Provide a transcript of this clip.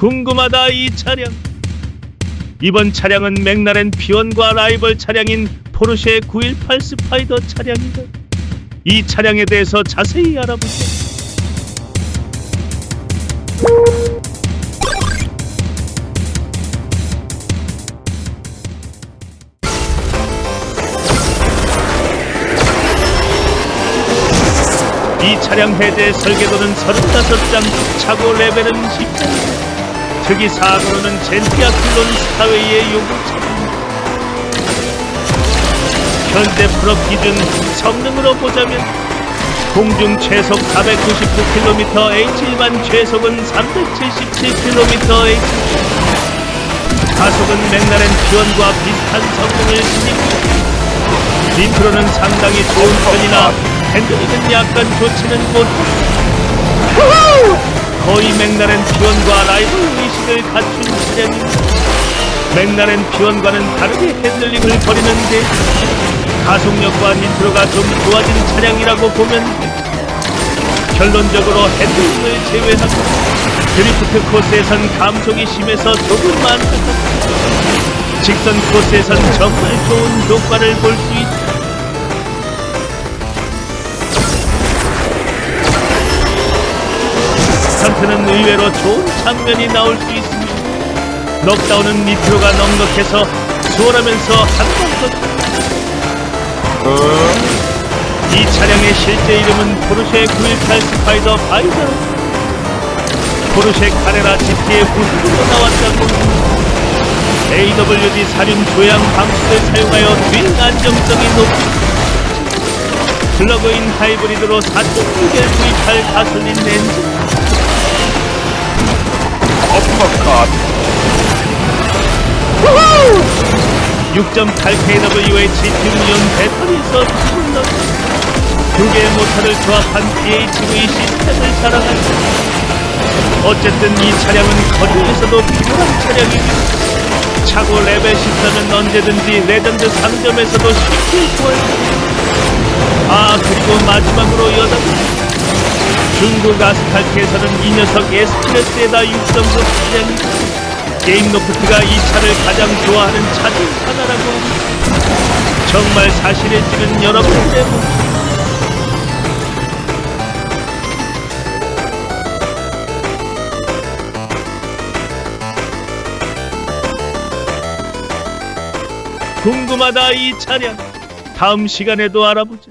궁금하다 이 차량. 이번 차량은 맥라렌 P1과 라이벌 차량인 포르쉐 918 스파이더 차량이다. 이 차량에 대해서 자세히 알아보자. 이 차량 해제 설계도는 35장, 차고 레벨은 10장. 특이 사고로는 젠티아 클론 스타웨이의 요구 차량. 현재 프로 기준 성능으로 보자면 공중 최속 499km H 일반 최속은 377km H 가속은 맥라렌 P1과 비슷한 성능을 지니고 인트로는 상당히 좋은 편이나 핸들링은 약간 좋지는 못해 거의 맥라렌 P1과 라이벌 의식을 갖춘 차량입니다 맥라렌 P1과는 다르게 핸들링을 벌이는 데 가속력과 니트로가 좀 좋아진 차량이라고 보면 돼. 결론적으로 핸들링을 제외하고 드리프트 코스에선 감속이 심해서 조금 안타깝다. 직선 코스에선 정말 좋은 효과를 볼 수 있다. 스턴트는 의외로 좋은 장면이 나올 수 있으며 넉다운은 니트로가 넉넉해서 수월하면서 한번더 이 차량의 실제 이름은 포르쉐 918 스파이더 바이더 포르쉐 카레라 GT의 부수로 나왔다고. AWD 사륜 조향 방식을 사용하여 뒷 안정성이 높이 플러그인 하이브리드로 4.6의 V8 가솔린 엔진 어퍼컷 6.8kWh 뒷면 배터리에서 충전 두 개의 모터를 조합한 PHV 시스템을 자랑한다. 어쨌든 이 차량은 거리에서도 필요한 차량이고 차고 레벨 14는 언제든지 레전드 상점에서도 쉽게 구할 수 있다. 아 그리고 마지막으로 여담 중국 아스팔트에서는 이 녀석 S클래스에다 6등급 차량이 게임 노프트가 이 차를 가장 좋아하는 차 중 하나라고. 정말 사실일지는 여러분 때문 궁금하다 이 차량. 다음 시간에도 알아보자